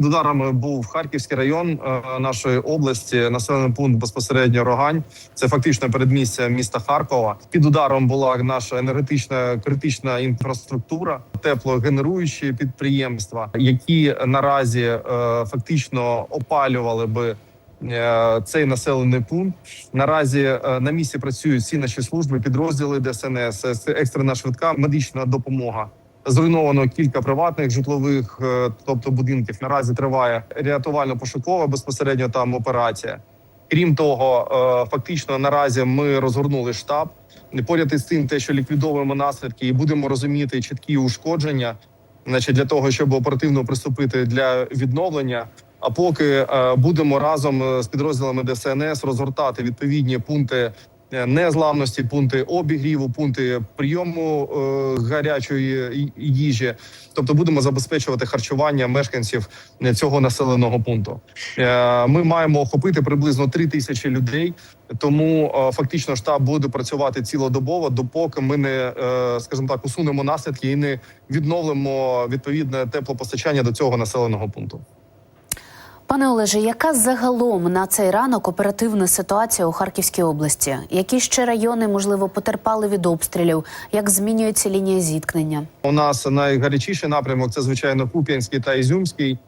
під ударами був Харківський район е, нашої області, населений пункт безпосередньо Рогань. Це фактично передмістя міста Харкова. Під ударом була наша енергетична критична інфраструктура, теплогенеруючі підприємства, які наразі е, фактично опалювали би. е, Цей населений пункт наразі на місці працюють всі наші служби, підрозділи ДСНС, екстрена швидка медична допомога. Зруйновано кілька приватних житлових, е, тобто будинків. Наразі триває рятувально-пошукова безпосередньо там операція. Крім того, е, фактично наразі ми розгорнули штаб. Поряд із тим, те, що ліквідовуємо наслідки, і будемо розуміти чіткі ушкодження, значить, для того, щоб оперативно приступити для відновлення. А поки е, будемо разом з підрозділами ДСНС розгортати відповідні пункти незламності, пункти обігріву, пункти прийому е, гарячої їжі. Тобто будемо забезпечувати харчування мешканців е, цього населеного пункту. Е, Ми маємо охопити приблизно три тисячі людей. Тому е, фактично штаб буде працювати цілодобово, допоки ми не е, скажімо так усунемо наслідки і не відновимо відповідне теплопостачання до цього населеного пункту. Пане Олеже, яка загалом на цей ранок оперативна ситуація у Харківській області? Які ще райони можливо потерпали від обстрілів? Як змінюється лінія зіткнення? У нас найгарячіший напрямок це звичайно Куп'янський та Ізюмський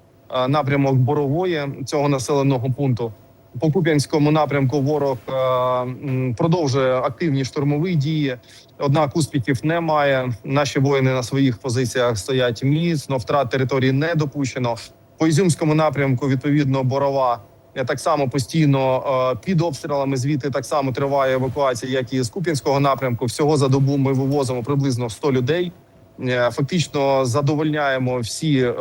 напрямок борової цього населеного пункту. По Куп'янському напрямку ворог продовжує активні штурмові дії. Однак успіхів немає. Наші воїни на своїх позиціях стоять міцно. Втрат території не допущено. По Ізюмському напрямку відповідно борова. Так само постійно е, під обстрілами звідти так само триває евакуація, як і з Куп'янського напрямку. Всього за добу ми вивозимо приблизно 100 людей. Е, Фактично задовольняємо всі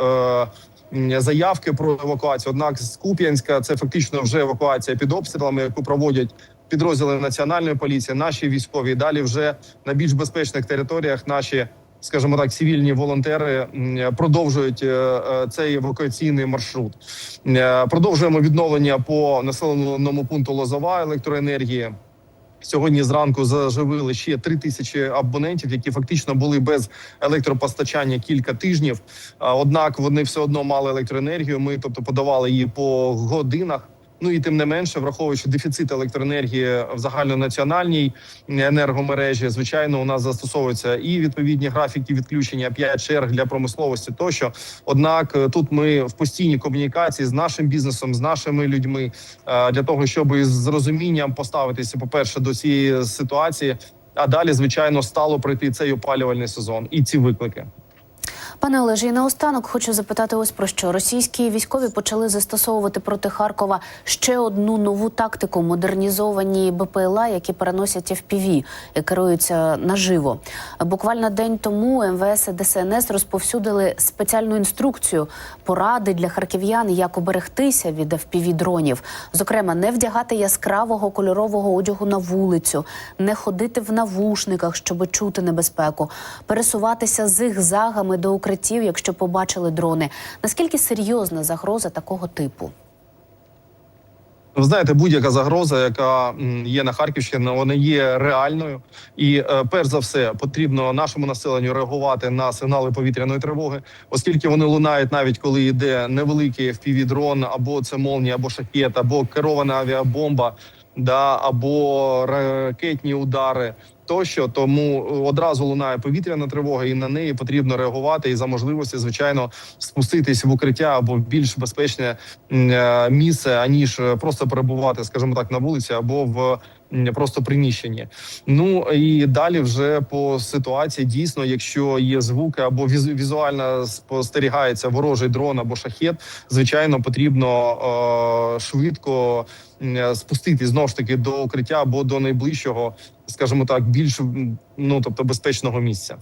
е, заявки про евакуацію. Однак з Куп'янська це фактично вже евакуація під обстрілами, яку проводять підрозділи національної поліції, наші військові. Далі вже на більш безпечних територіях наші, скажімо так, цивільні волонтери продовжують е, е, цей евакуаційний маршрут. Е, Продовжуємо відновлення по населеному пункту Лозова електроенергії. Сьогодні зранку заживили ще три тисячі абонентів, які фактично були без електропостачання кілька тижнів. Однак вони все одно мали електроенергію. Ми, тобто, подавали її по годинах. Ну і тим не менше, враховуючи дефіцит електроенергії в загальнонаціональній енергомережі, звичайно, у нас застосовуються і відповідні графіки відключення 5 черг для промисловості. Тощо, однак, е, тут ми в постійній комунікації з нашим бізнесом, з нашими людьми е, для того, щоб із розумінням поставитися, по перше, до цієї ситуації. А далі, звичайно, стало пройти цей опалювальний сезон і ці виклики. Пане Олеже, і наостанок хочу запитати ось про що російські військові почали застосовувати проти Харкова ще одну нову тактику модернізовані БПЛА, які переносять FPV і керуються наживо. Буквально день тому МВС і ДСНС розповсюдили спеціальну інструкцію поради для харків'ян, як оберегтися від FPV дронів. Зокрема, не вдягати яскравого кольорового одягу на вулицю, не ходити в навушниках, щоб чути небезпеку, пересуватися зигзагами до укриттів, якщо побачили дрони. Наскільки серйозна загроза такого типу? Ви знаєте, будь-яка загроза, яка є на Харківщині, вона є реальною, і е, перш за все потрібно нашому населенню реагувати на сигнали повітряної тривоги, оскільки вони лунають навіть коли йде невеликий fpv дрон або це молнія, або шахет, або керована авіабомба, да або ракетні удари. Тощо тому одразу лунає повітряна тривога, і на неї потрібно реагувати і за можливості, звичайно, спуститись в укриття або в більш безпечне е, місце, аніж е, просто перебувати, скажімо так, на вулиці або в просто приміщенні. Ну і далі вже по ситуації дійсно, якщо є звуки або візу- візуально спостерігається ворожий дрон або шахет, звичайно, потрібно е, швидко спустити знову ж таки до укриття або до найближчого, скажімо так, більш ну тобто безпечного місця.